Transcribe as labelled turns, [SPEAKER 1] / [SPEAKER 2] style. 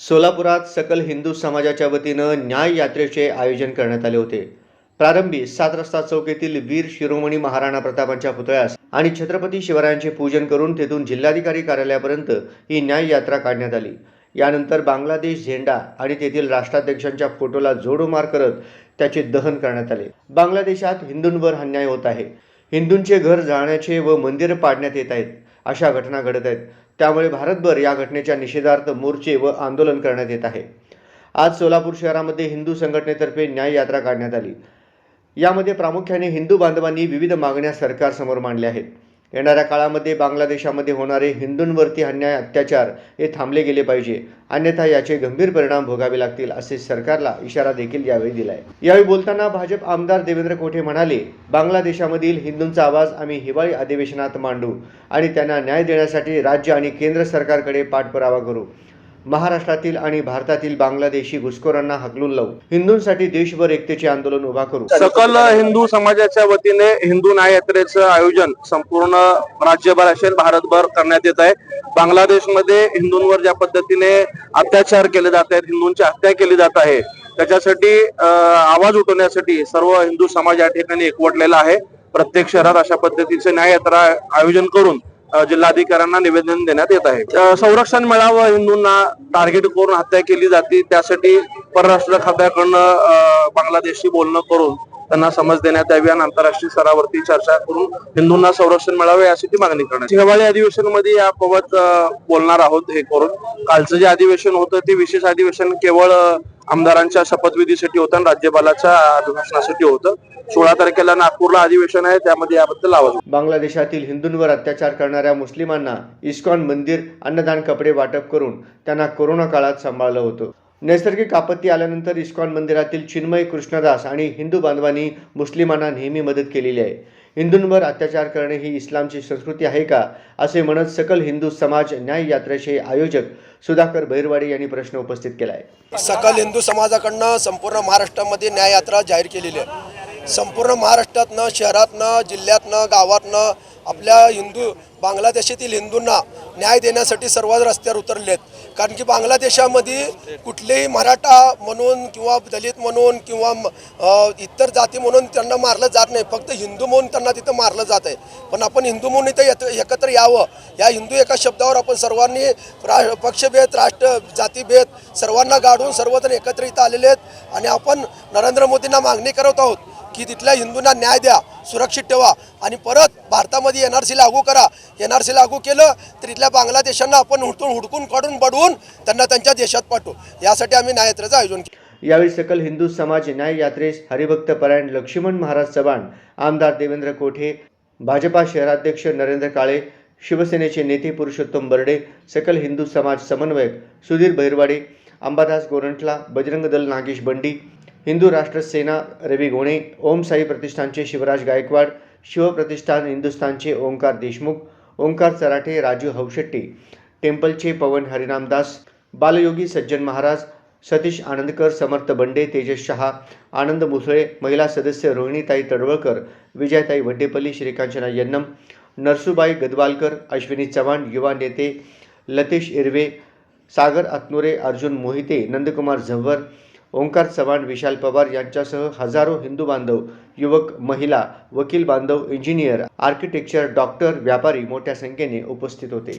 [SPEAKER 1] सोलापुरात सकल हिंदू समाजाच्या वतीनं न्याय यात्रेचे आयोजन करण्यात आले होते. प्रारंभी सात रस्ता चौक येथील वीर शिरोमणी महाराणा प्रतापांच्या पुतळ्यास आणि छत्रपती शिवरायांचे पूजन करून तेथून जिल्हाधिकारी कार्यालयापर्यंत ही न्याय यात्रा काढण्यात आली. यानंतर बांगलादेश झेंडा आणि तेथील राष्ट्राध्यक्षांच्या फोटोला जोडोमार करत त्याचे दहन करण्यात आले. बांगलादेशात हिंदूंवर अन्याय होत आहे. हिंदूंचे घर जाळण्याचे व मंदिर पाडण्यात येत आहेत अशा घटना घडत आहेत. त्यामुळे भारतभर या घटनेच्या निषेधार्थ मोर्चे व आंदोलन करण्यात येत आहे. आज सोलापूर शहरामध्ये हिंदू संघटनेतर्फे न्याय यात्रा काढण्यात आली. यामध्ये प्रामुख्याने हिंदू बांधवांनी विविध मागण्या सरकारसमोर मांडल्या आहेत. येणाऱ्या काळामध्ये बांगलादेशामध्ये होणारे हिंदूंवरती अन्याय अत्याचार हे थांबले गेले पाहिजे. अन्यथा याचे गंभीर परिणाम भोगावे लागतील असे सरकारला इशारा देखील यावेळी दिलाय. यावेळी बोलताना भाजप आमदार देवेंद्र कोठे म्हणाले बांगलादेशामधील हिंदूंचा आवाज आम्ही हिवाळी अधिवेशनात मांडू आणि त्यांना न्याय देण्यासाठी राज्य आणि केंद्र सरकारकडे पाठपुरावा करू. महाराष्ट्रातील आणि भारतातील बांगलादेशी घुसखोरांना हकलून लावू. हिंदूंसाठी देशभर एकतेचे आंदोलन उभा करू.
[SPEAKER 2] सकल हिंदू समाजाच्या वतीने हिंदू न्याय यात्रेचं आयोजन संपूर्ण राज्यभर असेल भारतभर करण्यात येत आहे. बांगलादेशमध्ये हिंदूंवर ज्या पद्धतीने अत्याचार केले जात आहेत हिंदूंची हत्या केली जात आहे त्याच्यासाठी आवाज उठवण्यासाठी सर्व हिंदू समाज या ठिकाणी एकवटलेला आहे. प्रत्येक शहरात अशा पद्धतीचे न्याय यात्रा आयोजन करून जिल्हाधिकाऱ्यांना निवेदन देण्यात येत आहे. संरक्षण मिळावं हिंदूंना टार्गेट करून हत्या केली जाते. त्यासाठी परराष्ट्र खात्याकडनं बांगलादेशी बांगलादेशशी बोलणं करून त्यांना समज देण्यात यावी आणि आंतरराष्ट्रीय स्तरावरती चर्चा करून हिंदूंना संरक्षण मिळावे यासाठी मागणी करण्यात हिवाळी अधिवेशनमध्ये याबाबत बोलणार आहोत हे करून. कालचं जे अधिवेशन होतं ते विशेष अधिवेशन केवळ आमदारांच्या शपथविधीसाठी होतं आणि राज्यपालाच्या अभिभाषणासाठी होतं. सोळा तारखेला नागपूरला अधिवेशन आहे त्यामध्ये याबद्दल आवाज.
[SPEAKER 1] बांगलादेशातील हिंदूंवर अत्याचार करणाऱ्या मुस्लिमांना इस्कॉन मंदिर अन्नदान कपडे वाटप करून त्यांना कोरोना काळात सांभाळलं होतं. नैसर्गिक आपत्ती आल्यानंतर इस्कॉन मंदिरातील चिन्मय कृष्णदास आणि हिंदू बांधवांनी मुस्लिमांना नेहमी मदत केलेली आहे. हिंदूंवर अत्याचार करणे ही इस्लामची संस्कृती आहे का? असे म्हणत सकल हिंदू समाज न्याय यात्रेचे आयोजक सुधाकर बहिरवाडे यांनी प्रश्न उपस्थित केला आहे
[SPEAKER 3] सकल हिंदू समाजाकडनं संपूर्ण महाराष्ट्रामध्ये न्याय यात्रा जाहीर केलेली आहे. संपूर्ण महाराष्ट्रातनं शहरातनं जिल्ह्यातनं गावातनं आपल्या हिंदू बांगलादेशातील हिंदूंना न्याय देण्यासाठी सर्व रस्त्यावर उतरले आहेत कारण की बांगलादेशामध्ये कुठलेही मराठा म्हणून किंवा दलित म्हणून किंवा इतर जाती म्हणून त्यांना मारलं जात नाही. फक्त हिंदू म्हणून त्यांना तिथं मारलं जात आहे. पण आपण हिंदू म्हणून इथं एकत्र यावं. या हिंदू एका शब्दावर आपण सर्वांनी रा पक्षभेद राष्ट्र जातीभेद सर्वांना गाडून सर्वजण एकत्र इथं आलेले आहेत. आणि आपण नरेंद्र मोदींना मागणी करत आहोत की तिथल्या हिंदूंना न्याय द्या सुरक्षित ठेवा आणि परत भारतामध्ये एन आर सी लागू करा. एन आर सी लागू केलं तर इथल्या बांगलादेशांना आपण हुडकून हुडकून काढून बडवून त्यांना त्यांच्या देशात पाठवू. यासाठी आम्ही न्याययात्रेचं आयोजन केलं.
[SPEAKER 1] यावेळी सकल हिंदू समाज न्याय यात्रेस हरिभक्त परायण लक्ष्मण महाराज चव्हाण आमदार देवेंद्र कोठे भाजपा शहराध्यक्ष नरेंद्र काळे शिवसेनेचे नेते पुरुषोत्तम बर्डे सकल हिंदू समाज समन्वयक सुधीर भैरवाडे अंबादास गोरंटला बजरंग दल नागेश बंडी हिंदू राष्ट्र सेना रवी गोणे ओम साई प्रतिष्ठानचे शिवराज गायकवाड शिवप्रतिष्ठान हिंदुस्थानचे ओंकार देशमुख ओंकार चराठे राजू हौशेट्टी टेम्पलचे पवन हरिनामदास बालयोगी सज्जन महाराज सतीश आनंदकर समर्थ बंडे तेजस शहा आनंद मुसळे महिला सदस्य रोहिणीताई तडवळकर विजयताई वड्डेपल्ली श्रीकांचना यन्नम नरसूबाई गदवालकर अश्विनी चव्हाण युवा नेते लतेश इरवे सागर आत्नुरे अर्जुन मोहिते नंदकुमार झंवर ओंकार चव्हाण विशाल पवार यांच्यासह हजारो हिंदू बांधव युवक महिला वकील बांधव इंजिनियर आर्किटेक्चर डॉक्टर व्यापारी मोठ्या संख्येने उपस्थित होते.